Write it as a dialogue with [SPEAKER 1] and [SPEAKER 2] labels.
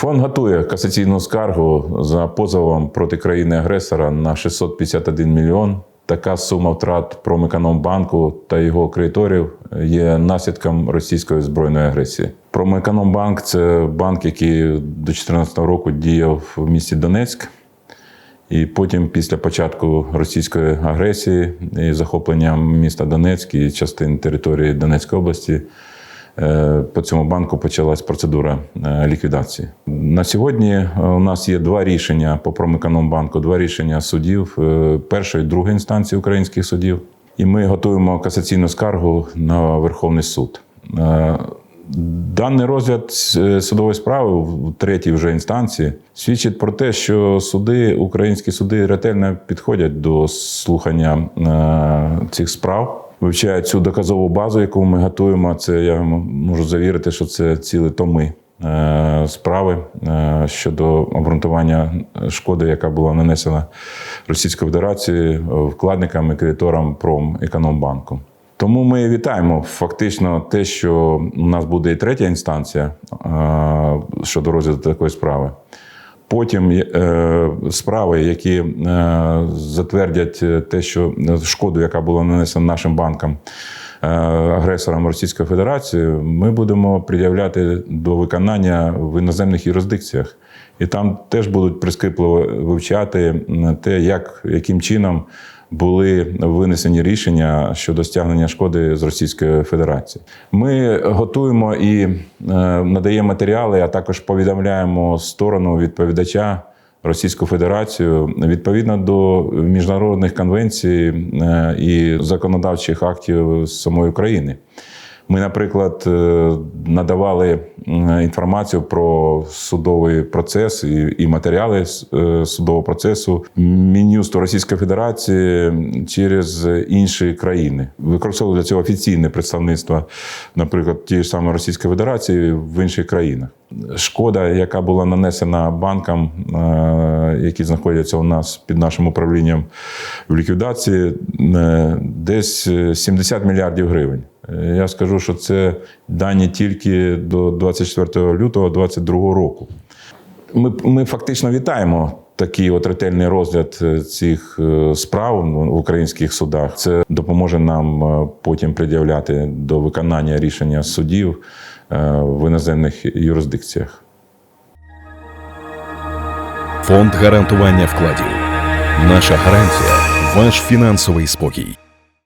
[SPEAKER 1] Фонд готує касаційну скаргу за позовом проти країни-агресора на 651 мільйон. Така сума втрат Промекономбанку та його кредиторів є наслідком російської збройної агресії. Промекономбанк це банк, який до 2014 року діяв в місті Донецьк. І потім, після початку російської агресії і захоплення міста Донецьк і частин території Донецької області, по цьому банку почалась процедура е, ліквідації. На сьогодні е, у нас є два рішення по Промекономбанку, два рішення судів е, першої і другої інстанції українських судів. І ми готуємо касаційну скаргу на Верховний суд. Е, Даний розгляд е, судової справи в третій вже інстанції свідчить про те, що суди, українські суди ретельно підходять до слухання е, цих справ, вивчають цю доказову базу, яку ми готуємо. Це я можу завірити, що це цілі томи е, справи е, щодо обґрунтування шкоди, яка була нанесена Російською Федерацією е, вкладникам і кредиторам Промекономбанку. Тому ми вітаємо фактично те, що у нас буде і третя інстанція щодо розгляду такої справи. Потім е, справи, які е, затвердять те, що шкоду, яка була нанесена нашим банкам, е, агресорам Російської Федерації, ми будемо пред'являти до виконання в іноземних юрисдикціях. І там теж будуть прискіпливо вивчати те, як, яким чином були винесені рішення щодо стягнення шкоди з Російської Федерації. Ми готуємо і е, надаємо матеріали, а також повідомляємо сторону відповідача Російську Федерацію відповідно до міжнародних конвенцій е, і законодавчих актів самої України. Ми, наприклад, е, надавали інформацію про судовий процес і, і матеріали е, судового процесу Мін'юсту Російської Федерації через інші країни. Використовували для цього офіційне представництво, наприклад, тієї ж самої Російської Федерації в інших країнах. Шкода, яка була нанесена банкам, е, які знаходяться у нас під нашим управлінням в ліквідації, десь е, 70 мільярдів гривень. Е, Я скажу, що це дані тільки до 24 лютого 2022 року. Ми, ми фактично вітаємо такий от ретельний розгляд е, цих е, справ в українських судах. Це допоможе нам потім пред'являти до виконання рішення судів в іноземних юрисдикціях.
[SPEAKER 2] Фонд гарантування вкладів. Наша гарантія ваш фінансовий спокій.